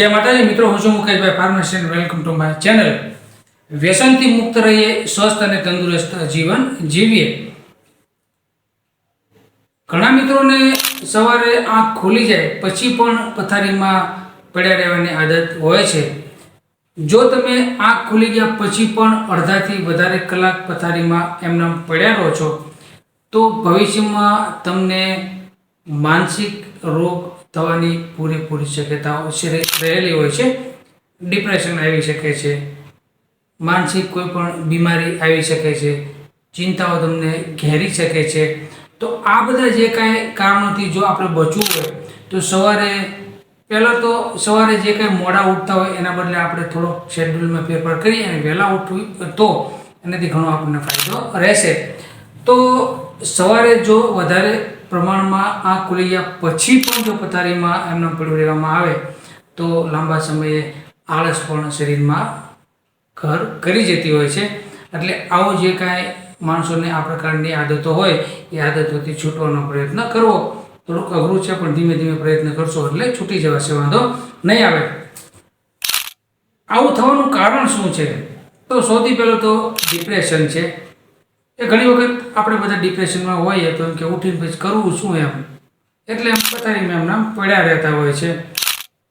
જય માતાજી, મિત્રો, હું છું Mukeshbhai pharmacy welcome to my channel વ્યસનથી મુક્ત રહીએ, સ્વસ્થ અને તંદુરસ્ત જીવન જીવીએ. ઘણા મિત્રોને સવારે આંખ ખુલી જાય, પછી પણ પથારીમાં પડ્યા રહેવાની આદત હોય છે. જો તમે આંખ ખુલી ગયા પછી પણ અડધાથી વધારે કલાક પથારીમાં એમનામ પડ્યા રહો છો, તો ભવિષ્યમાં તમને માનસિક રોગ થવાની પૂરેપૂરી શક્યતાઓ રહેલી હોય છે. ડિપ્રેશન આવી શકે છે. માનસિક કોઈ પણ બીમારી આવી શકે છે. ચિંતાઓ તમને ઘેરી શકે છે. તો આ બધા જે કાંઈ કારણોથી જો આપણે બચવું હોય, તો સવારે પહેલાં તો સવારે જે કાંઈ મોડા ઉઠતા હોય, એના બદલે આપણે થોડો શેડ્યુલમાં ફેરફાર કરીએ અને વહેલા ઉઠવું, તો એનાથી ઘણો આપણને ફાયદો રહેશે. તો સવારે જો વધારે પ્રમાણમાં આ ખુલી ગયા પછી પણ જો પથારીમાં એમને પડ્યું રહેવામાં આવે, તો લાંબા સમયે આળસ પણ શરીરમાં ઘર કરી જતી હોય છે. એટલે આવો જે કાંઈ માણસોને આ પ્રકારની આદતો હોય, એ આદતોથી છૂટવાનો પ્રયત્ન કરવો. થોડુંક અઘરું છે, પણ ધીમે ધીમે પ્રયત્ન કરશો એટલે છૂટી જવાશે, વાંધો નહીં આવે. આવું થવાનું કારણ શું છે? તો સૌથી પહેલું તો ડિપ્રેશન છે. એ ઘણી વખત આપણે બધા ડિપ્રેશનમાં હોઈએ તો એમ કે ઉઠીને પછી કરવું શું એમ? એટલે એમ પથારીમાં એમના પડ્યા રહેતા હોય છે.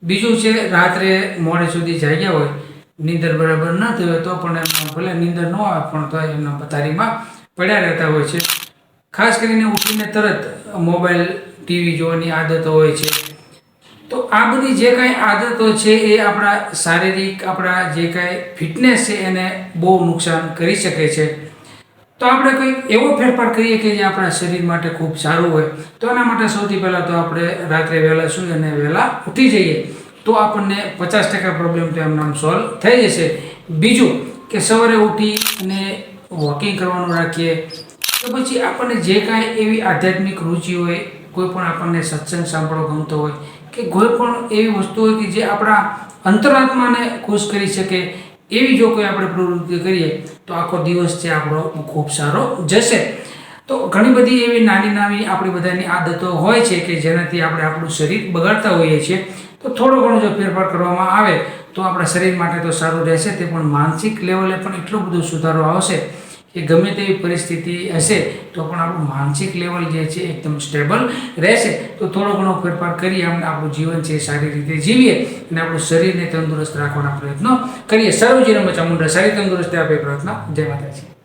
બીજું છે, રાત્રે મોડે સુધી જાગ્યા હોય, નીંદર બરાબર ન થઈ હોય તો પણ એમના ભલે નીંદર ન આવે પણ તો એમના પથારીમાં પડ્યા રહેતા હોય છે. ખાસ કરીને ઉઠીને તરત મોબાઈલ, ટીવી જોવાની આદતો હોય છે. તો આ બધી જે કાંઈ આદતો છે એ આપણા શારીરિક, આપણા જે કાંઈ ફિટનેસ છે એને બહુ નુકસાન કરી શકે છે. તો આપણે કંઈક એવો ફેરફાર કરીએ કે જે આપણા શરીર માટે ખૂબ સારું હોય. તો એના માટે સૌથી પહેલાં તો આપણે રાત્રે વહેલા સૂઈ અને વહેલા ઉઠી જઈએ. તો આપણને પચાસ ટકા પ્રોબ્લેમ તો એમનામ સોલ્વ થઈ જશે. બીજું કે સવારે ઉઠી અને વોકિંગ કરવાનું રાખીએ. તો પછી આપણને જે કાંઈ એવી આધ્યાત્મિક રુચિ હોય, કોઈ પણ આપણને સત્સંગ સાંભળવો ગમતો હોય, કે કોઈ પણ એવી વસ્તુ હોય કે જે આપણા અંતરાત્માને ખુશ કરી શકે એવી જો કોઈ આપણે પ્રવૃત્તિ કરીએ, તો આખો દિવસ છે આપણો ખૂબ સારો જશે. તો ઘણી બધી એવી નાની નાની આપણી બધાની આદતો હોય છે કે જેનાથી આપણે આપણું શરીર બગાડતા હોઈએ છીએ. તો થોડો ઘણો જો ફેરફાર કરવામાં આવે, તો આપણા શરીર માટે તો સારું રહેશે, તે પણ માનસિક લેવલે પણ એટલો બધો સુધારો આવશે. કે ગમે તેવી પરિસ્થિતિ હશે તો પણ આપણું માનસિક લેવલ જે છે એકદમ સ્ટેબલ રહેશે. તો થોડો ઘણો ફેરફાર કરીએ આપણે આપણું જીવન છે સારી રીતે જીવીએ અને આપણું શરીરને તંદુરસ્ત રાખવાના પ્રયત્નો કરીએ. સર્વજીવનમાં ચામુંડા સારી તંદુરસ્તી આપે પ્રાર્થના જય માતાજી.